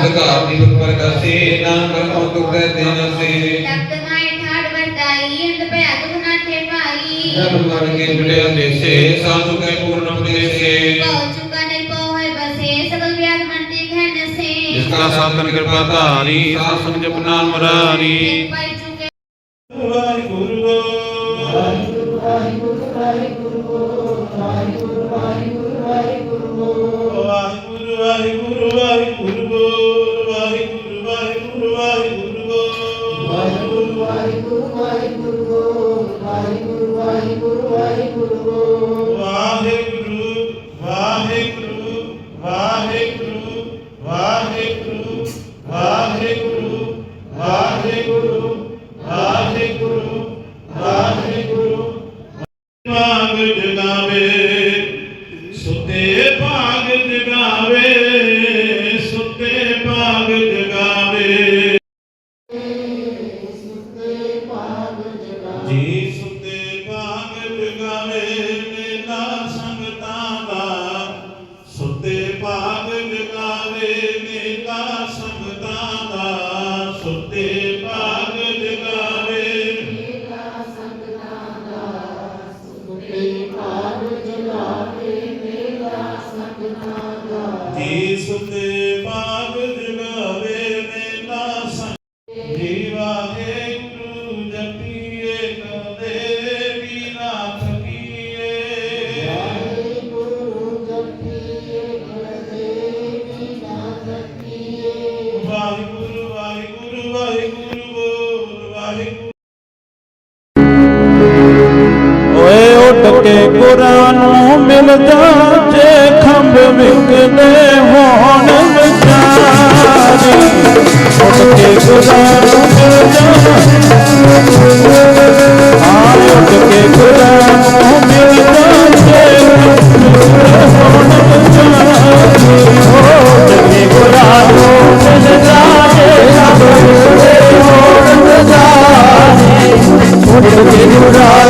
નાનક આપની ઉપર કસે નાનક અમુક દેન સે શબ્દમાં ઠાડ વર્તાઈ અંત પે અદુક ના છે ભાઈ ધર્મ માર્ગે જોડ્યા દેશે સાધુ કે પૂર્ણ દેશે પહોંચુકા નહીં પહોંચે બસે સકલ વ્યાજ મંદિર ઘન સે जिसका साधन कृपा धारी सासन जपना मरारी ਸੁਤੇ ਭਾਗਤ ਗਾਵੇ। ਮੇਰਾ ਸੰਤਾਂ ਦਾ ਸੁਤੇ ਭਾਗਤ ਗਾਵੇ ਮੇਰਾ ਸੰਤਾਂ ਦਾ ਜੀ ਸੁਤੇ ਭਾਗਤ ਗਾਵੇ ਮੇਰਾ ਸੰਤਾਂ ਓਏ ਉੱਠ ਕੇ ਗੁਰਾਂ ਨੂੰ ਮਿਲ ਜੇ ਖੰਭ ਵਿਕਦੇ ਹੋਣ ਵਿਚਾਰੀ ਉੱਠ ਕੇ ਗੁਰਾਂ ഒരാൾ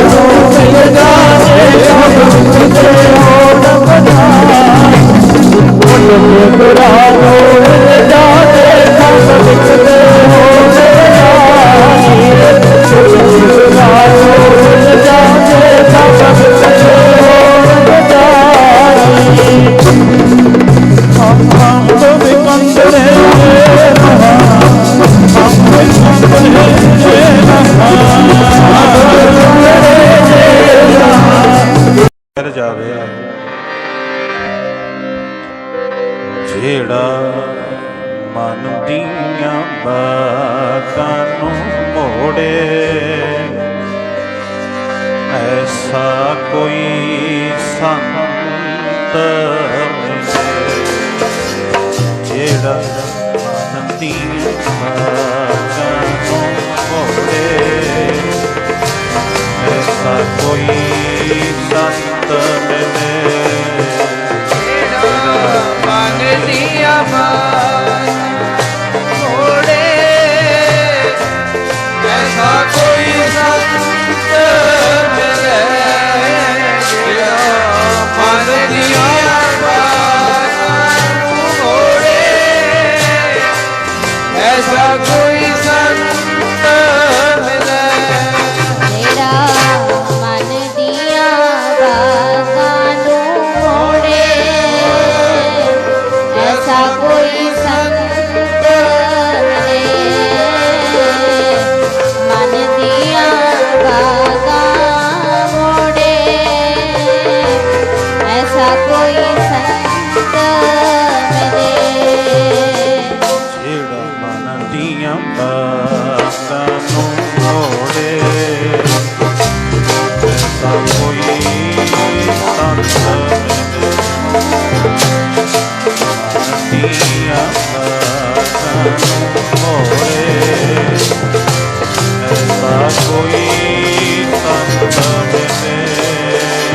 ਮਹਾ ਜਾਵੇ ਜਿਹੜਾ ਮਨ ਦੀਆਂ ਬਾਤਾਂ ਨੂੰ ਮੋੜੇ, ਐਸਾ ਕੋਈ ਸੰਤ ਜਿਹੜਾ ਮਨ ਦੀਆਂ ਬਾਤਾਂ ਨੂੰ ਮੋੜੇ, ਐਸਾ ਕੋਈ ਸੰਤ ਤਨ ਨੇ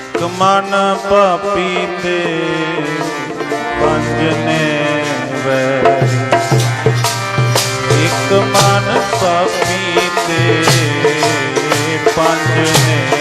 ਇਕ ਮਨ ਪਾਪੀ ਤੇ ਪੰਜਨੇ ਵੈ ਇਕ ਮਨ ਪਾਪੀ ਤੇ ਪੰਜਨੇ